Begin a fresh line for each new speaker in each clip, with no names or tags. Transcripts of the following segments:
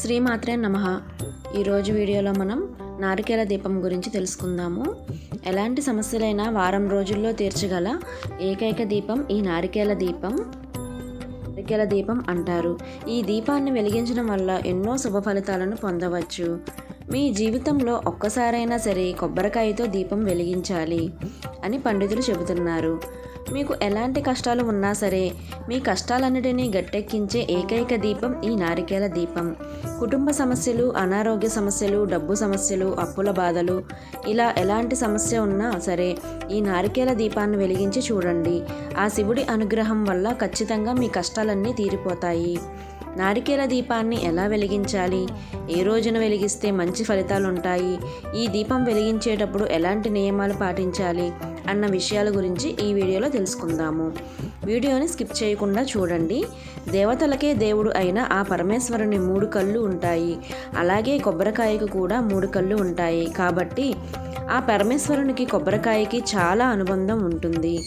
శ్రీమాత్రే నమ. ఈరోజు వీడియోలో మనం నారికేల దీపం గురించి తెలుసుకుందాము. ఎలాంటి సమస్యలైనా వారం రోజుల్లో తీర్చగల ఏకైక దీపం ఈ నారికేల దీపం. నారికేల దీపం అంటారు. ఈ దీపాన్ని వెలిగించడం వల్ల ఎన్నో శుభ ఫలితాలను పొందవచ్చు. మీ జీవితంలో ఒక్కసారైనా సరే కొబ్బరికాయతో దీపం వెలిగించాలి అని పండితులు చెబుతున్నారు. మీకు ఎలాంటి కష్టాలు ఉన్నా సరే మీ కష్టాలన్నిటినీ గట్టెక్కించే ఏకైక దీపం ఈ నారికేల దీపం. కుటుంబ సమస్యలు అనారోగ్య సమస్యలు డబ్బు సమస్యలు అప్పుల బాధలు ఇలా ఎలాంటి సమస్య ఉన్నా సరే ఈ నారికేల దీపాన్ని వెలిగించి చూడండి. ఆ శివుడి అనుగ్రహం వల్ల ఖచ్చితంగా మీ కష్టాలన్నీ తీరిపోతాయి. నారికేల దీపాన్ని ఎలా వెలిగించాలి? ఏ రోజున వెలిగిస్తే మంచి ఫలితాలు ఉంటాయి ఈ దీపం వెలిగించేటప్పుడు ఎలాంటి నియమాలు పాటించాలి? అన్న విషయాల గురించి ఈ వీడియోలో తెలుసుకుందాము. వీడియోని స్కిప్ చేయకుండా చూడండి. దేవతలకే దేవుడు అయిన ఆ పరమేశ్వరుని మూడు కళ్ళు ఉంటాయి. అలాగే కొబ్బరికాయకు కూడా మూడు కళ్ళు ఉంటాయి. కాబట్టి ఆ పరమేశ్వరునికి కొబ్బరికాయకి చాలా అనుబంధం ఉంటుంది.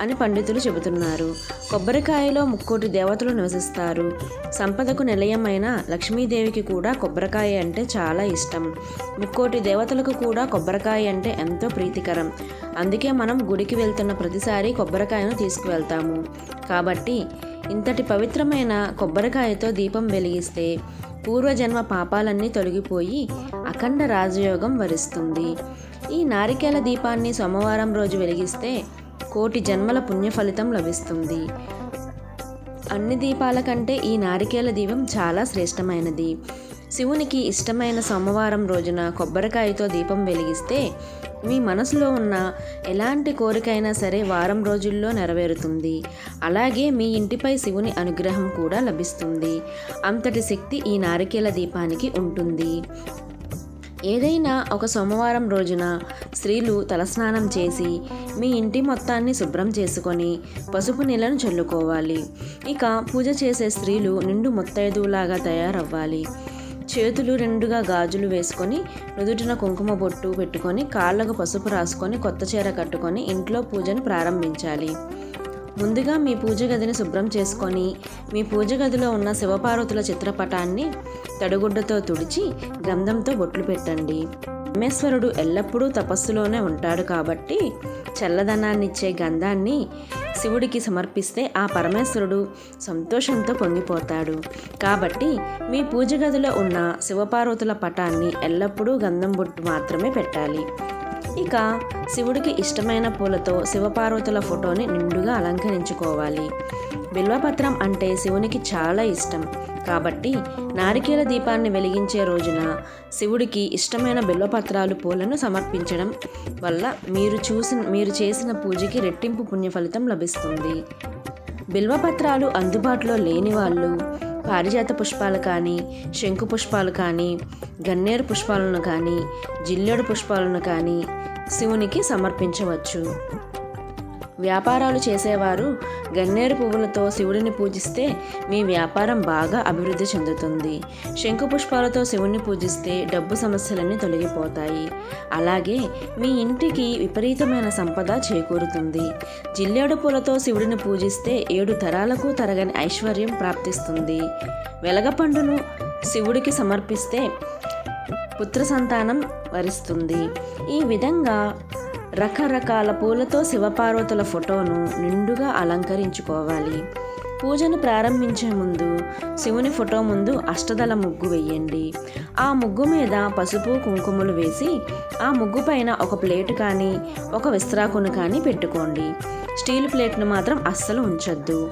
అని పండితులు చెబుతున్నారు. కొబ్బరికాయలో ముక్కోటి దేవతలు నివసిస్తారు. సంపదకు నిలయమైన లక్ష్మీదేవికి కూడా కొబ్బరికాయ అంటే చాలా ఇష్టం. ముక్కోటి దేవతలకు కూడా కొబ్బరికాయ అంటే ఎంతో ప్రీతికరం. అందుకే మనం గుడికి వెళ్తున్న ప్రతిసారి కొబ్బరికాయను తీసుకువెళ్తాము. కాబట్టి ఇంతటి పవిత్రమైన కొబ్బరికాయతో దీపం వెలిగిస్తే పూర్వజన్మ పాపాలన్నీ తొలగిపోయి అఖండ రాజయోగం వరిస్తుంది. ఈ నారికేల దీపాన్ని సోమవారం రోజు వెలిగిస్తే కోటి జన్మల పుణ్య ఫలితం లభిస్తుంది. అన్ని దీపాల కంటే ఈ నారికేల దీపం చాలా శ్రేష్టమైనది. శివునికి ఇష్టమైన సోమవారం రోజున కొబ్బరికాయతో దీపం వెలిగిస్తే మీ మనసులో ఉన్న ఎలాంటి కోరికైనా సరే వారం రోజుల్లో నెరవేరుతుంది. అలాగే మీ ఇంటిపై శివుని అనుగ్రహం కూడా లభిస్తుంది. అంతటి శక్తి ఈ నారికేల దీపానికి ఉంటుంది. ఏదైనా ఒక సోమవారం రోజున స్త్రీలు తలస్నానం చేసి మీ ఇంటి మొత్తాన్ని శుభ్రం చేసుకొని పసుపు నీళ్ళను చల్లుకోవాలి. ఇక పూజ చేసే స్త్రీలు నిండు ముత్తైదువులాగా తయారవ్వాలి. చేతులు రెండుగా గాజులు వేసుకొని నుదుటిన కుంకుమ బొట్టు పెట్టుకొని కాళ్ళకు పసుపు రాసుకొని కొత్త చీర కట్టుకొని ఇంట్లో పూజను ప్రారంభించాలి. ముందుగా మీ పూజ గదిని శుభ్రం చేసుకొని మీ పూజ గదిలో ఉన్న శివపార్వతుల చిత్రపటాన్ని తడిగుడ్డతో తుడిచి గంధంతో బొట్లు పెట్టండి. పరమేశ్వరుడు ఎల్లప్పుడూ తపస్సులోనే ఉంటాడు కాబట్టి చల్లదనాన్నిచ్చే గంధాన్ని శివుడికి సమర్పిస్తే ఆ పరమేశ్వరుడు సంతోషంతో పొంగిపోతాడు. కాబట్టి మీ పూజ గదిలో ఉన్న శివపార్వతుల పటాన్ని ఎల్లప్పుడూ గంధం బొట్టు మాత్రమే పెట్టాలి. ఇక శివుడికి ఇష్టమైన పూలతో శివపార్వతుల ఫోటోని నిండుగా అలంకరించుకోవాలి. బిల్వపత్రం అంటే శివునికి చాలా ఇష్టం. కాబట్టి నారికేల దీపాన్ని వెలిగించే రోజున శివుడికి ఇష్టమైన బిల్వపత్రాలు పూలను సమర్పించడం వల్ల మీరు చూసిన మీరు చేసిన పూజకి రెట్టింపు పుణ్య ఫలితం లభిస్తుంది. బిల్వపత్రాలు అందుబాటులో లేని వాళ్ళు పారిజాత పుష్పాలు కానీ శంకు పుష్పాలు కానీ గన్నేరు పుష్పాలను కానీ జిల్లేడు పుష్పాలను కానీ శివునికి సమర్పించవచ్చు. వ్యాపారాలు చేసేవారు. గన్నేరు పువ్వులతో శివుడిని పూజిస్తే మీ వ్యాపారం బాగా అభివృద్ధి చెందుతుంది. శంకు పుష్పాలతో శివుణ్ణి పూజిస్తే డబ్బు సమస్యలన్నీ తొలగిపోతాయి. అలాగే మీ ఇంటికి విపరీతమైన సంపద చేకూరుతుంది. జిల్లేడు పూలతో శివుడిని పూజిస్తే ఏడు తరాలకు తరగని ఐశ్వర్యం ప్రాప్తిస్తుంది. వెలగపండును శివుడికి సమర్పిస్తే పుత్ర సంతానం వరిస్తుంది. ఈ విధంగా రకరకాల పూలతో శివపార్వతుల ఫోటోను నిండుగా అలంకరించుకోవాలి. పూజను ప్రారంభించే ముందు శివుని ఫోటో ముందు అష్టదల ముగ్గు వేయండి. ఆ ముగ్గు మీద పసుపు కుంకుమలు వేసి ఆ ముగ్గు పైన ఒక ప్లేట్ కానీ ఒక విస్త్రాకును కానీ పెట్టుకోండి. స్టీల్ ప్లేట్ను మాత్రం అస్సలు ఉంచొద్దు.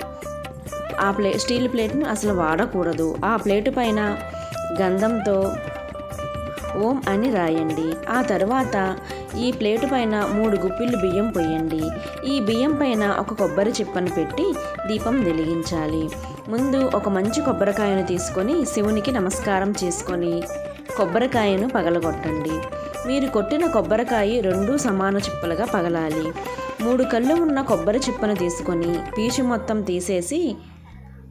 ఆ ప్లే స్టీల్ ప్లేట్ను అసలు వాడకూడదు. ఆ ప్లేటు పైన గంధంతో ఓం అని రాయండి. ఆ తర్వాత ఈ ప్లేటు పైన మూడు గుప్పిళ్ళు బియ్యం పొయ్యండి ఈ బియ్యం పైన ఒక కొబ్బరి చిప్పను పెట్టి దీపం వెలిగించాలి. ముందు ఒక మంచి కొబ్బరికాయను తీసుకొని శివునికి నమస్కారం చేసుకొని కొబ్బరికాయను పగలగొట్టండి. మీరు కొట్టిన కొబ్బరికాయ రెండు సమాన చిప్పలుగా పగలాలి. మూడు కళ్ళు ఉన్న కొబ్బరి చిప్పను తీసుకొని పీచు మొత్తం తీసేసి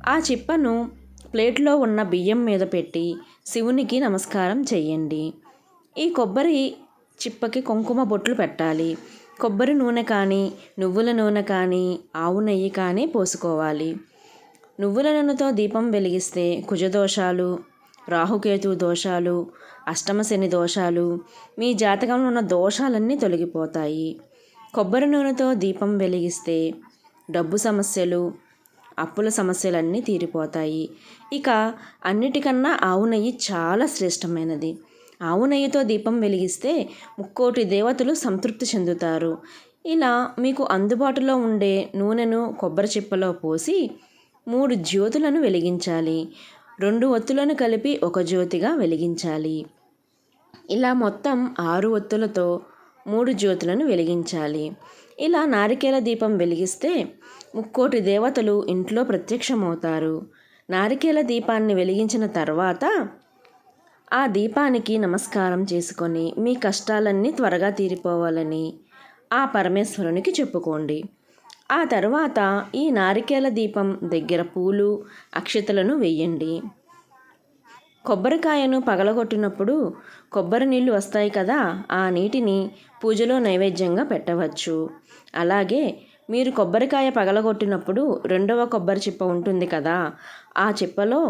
ఆ చిప్పను ప్లేట్లో ఉన్న బియ్యం మీద పెట్టి శివునికి నమస్కారం చేయండి. ఈ కొబ్బరి చిప్పకి కుంకుమ బొట్లు పెట్టాలి. కొబ్బరి నూనె కానీ నువ్వుల నూనె కానీ ఆవు నెయ్యి కానీ పోసుకోవాలి. నువ్వుల నూనెతో దీపం వెలిగిస్తే కుజదోషాలు రాహుకేతు దోషాలు అష్టమ శని దోషాలు మీ జాతకంలో ఉన్న దోషాలన్నీ తొలగిపోతాయి. కొబ్బరి నూనెతో దీపం వెలిగిస్తే డబ్బు సమస్యలు అప్పుల సమస్యలన్నీ తీరిపోతాయి. ఇక అన్నిటికన్నా ఆవు నెయ్యి చాలా శ్రేష్టమైనది. ఆవు నెయ్యితో దీపం వెలిగిస్తే ముక్కోటి దేవతలు సంతృప్తి చెందుతారు. ఇలా మీకు అందుబాటులో ఉండే నూనెను కొబ్బరి చిప్పలో పోసి మూడు జ్యోతులను వెలిగించాలి. రెండు ఒత్తులను కలిపి ఒక జ్యోతిగా వెలిగించాలి. ఇలా మొత్తం ఆరు ఒత్తులతో మూడు జ్యోతులను వెలిగించాలి. ఇలా నారికేల దీపం వెలిగిస్తే ముక్కోటి దేవతలు ఇంట్లో ప్రత్యక్షమవుతారు. నారికేల దీపాన్ని వెలిగించిన తర్వాత ఆ దీపానికి నమస్కారం చేసుకొని మీ కష్టాలన్నీ త్వరగా తీరిపోవాలని ఆ పరమేశ్వరునికి చెప్పుకోండి. ఆ తర్వాత ఈ నారికేల దీపం దగ్గర పూలు అక్షతలను వేయండి. కొబ్బరికాయను పగలగొట్టినప్పుడు కొబ్బరి నీళ్ళు వస్తాయి కదా ఆ నీటిని పూజలో నైవేద్యంగా పెట్టవచ్చు. అలాగే మీరు కొబ్బరికాయ పగలగొట్టినప్పుడు రెండవ కొబ్బరి చిప్ప ఉంటుంది కదా ఆ చిప్పలో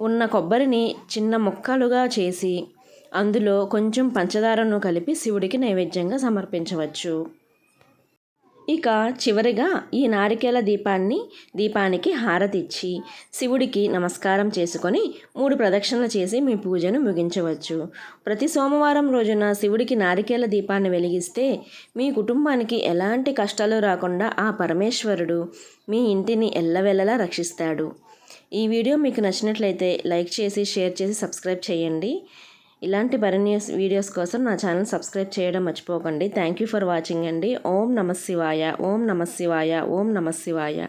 ఉన్న కొబ్బరిని చిన్న ముక్కలుగా చేసి అందులో కొంచెం పంచదారను కలిపి శివుడికి నైవేద్యంగా సమర్పించవచ్చు. ఇక చివరిగా ఈ నారికేల దీపాన్ని దీపానికి హారతిచ్చి శివుడికి నమస్కారం చేసుకొని మూడు ప్రదక్షిణలు చేసి మీ పూజను ముగించవచ్చు. ప్రతి సోమవారం రోజున శివుడికి నారికేల దీపాన్ని వెలిగిస్తే మీ కుటుంబానికి ఎలాంటి కష్టాలు రాకుండా ఆ పరమేశ్వరుడు మీ ఇంటిని ఎల్లవెల్లలా రక్షిస్తాడు. ఈ వీడియో మీకు నచ్చినట్లయితే లైక్ చేసి షేర్ చేసి సబ్స్క్రైబ్ చేయండి. ఇలాంటి మరిన్ని వీడియోస్ కోసం నా ఛానల్ సబ్స్క్రైబ్ చేయడం మర్చిపోకండి. థ్యాంక్ యూ ఫర్ వాచింగ్ అండి. ఓం నమ శివాయ. ఓం నమ శివాయ. ఓం నమ శివాయ.